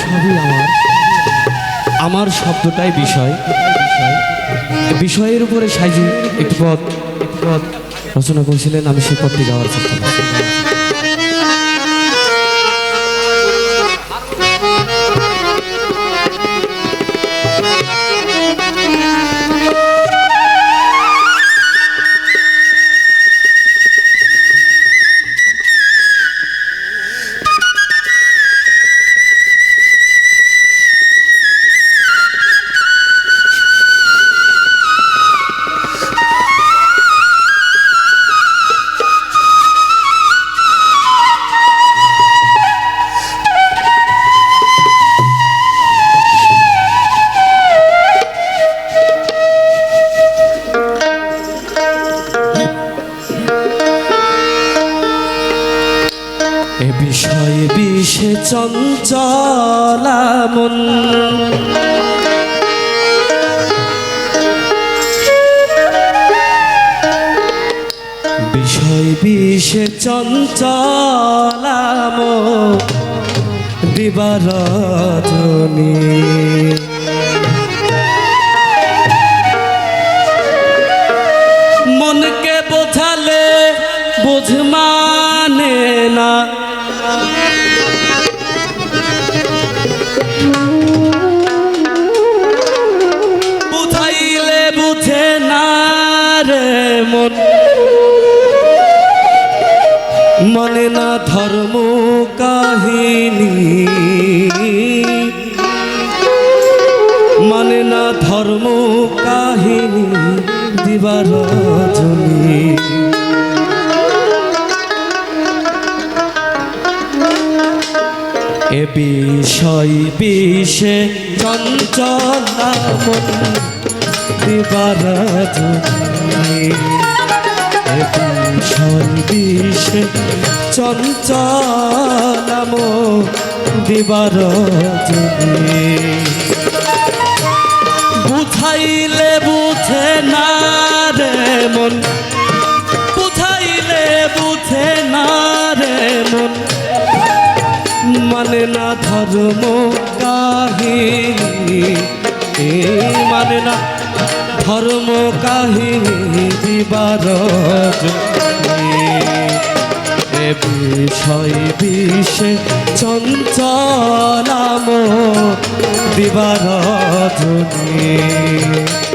সবই আমার। আমার শব্দটাই বিষয়। বিষয়ের উপরে সাইজু একটি পথ পথ। রচনা করেছিলেন আমি সেই পথটি যাওয়ার চেষ্টা করছি। এ বিষয়ে বিষে চঞ্চলা মন বিষয় বিষে চঞ্চলা মন দিবারজনী মানে না ধর্ম কাহিনী দিবার রজনী এ বিষয় বিষে চঞ্চলা দিবার এ বিষয় বিষে চঞ্চলা মন দিবার বুঝাইলে বুঝে না রে মন। বুঝাইলে বুঝে না রে মন। মানে না ধর্ম কাহিনী মানে না ধর্ম কাহিনী দিবার বিষয় বিষে চঞ্চলাম দিবার জনী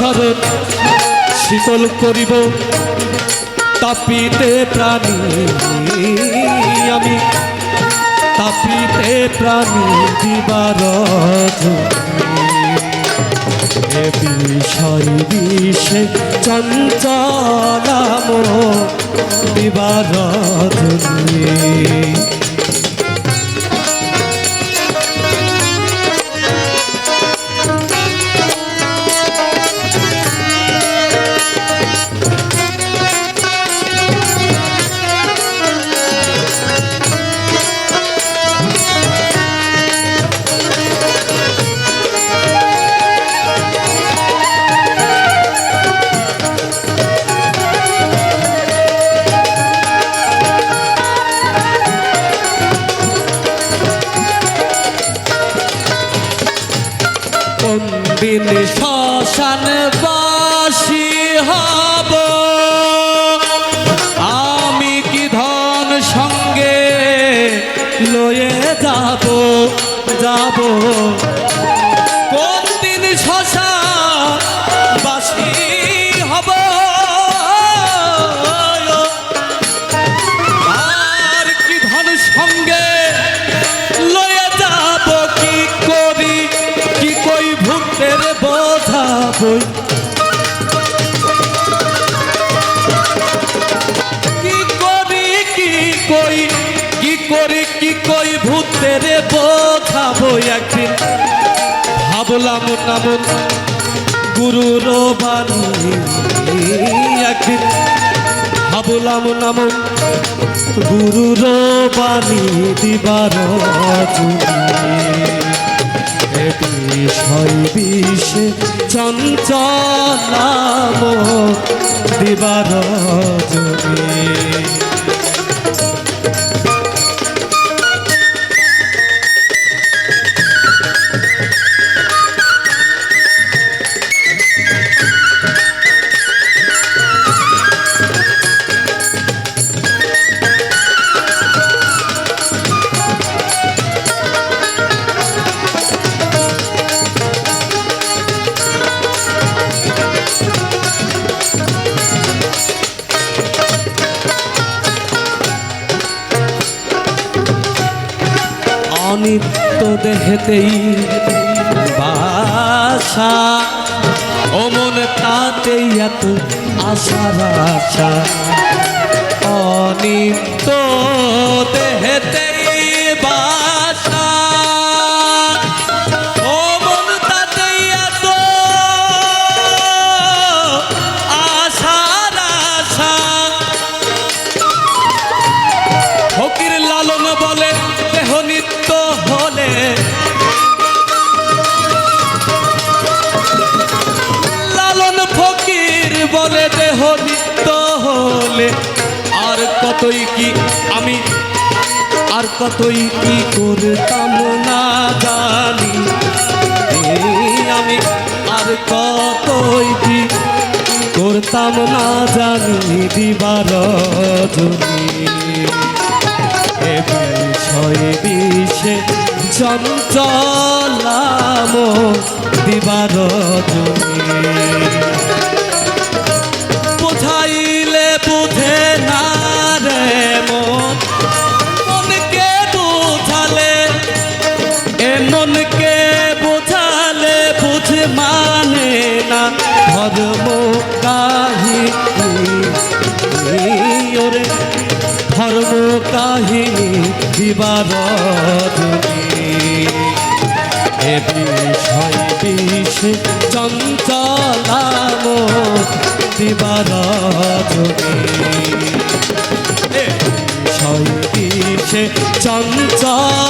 স্মরণ শীতল করিব তাপিতে প্রাণী আমি। তাপিতে প্রাণী দিবার বিষয় বিষে চঞ্চলাম দিবার শ্মশান বাসি হব। আমি কি ধন সঙ্গে লয়ে যাব যাব? ভূতের বোঝাবই কি করি, কি কই, কি করি, কি কই, ভূতের বোঝাবো একদিন। ভাবলাম নামন গুরুর বাণী একদিন। ভাবলাম নামন গুরুর বাণী দিবার বিষয় বিষে চঞ্চলাম দিবার অনিত্য দেহেতেই বাসা। অমন তাতেই এত আশার আশা অনিত্য দেহেতেই কতই কি আমি? আর কতই কি করতাম না জানি। আমি আর কতই কি করতাম না জানি, দিবার বিষয় বিষে চঞ্চলাম দিবার জমি। ধর্ম কাহিনী দিবার এ বিষয় বিষে চঞ্চলাম দিবার বিষয় বিষে চঞ্চলাম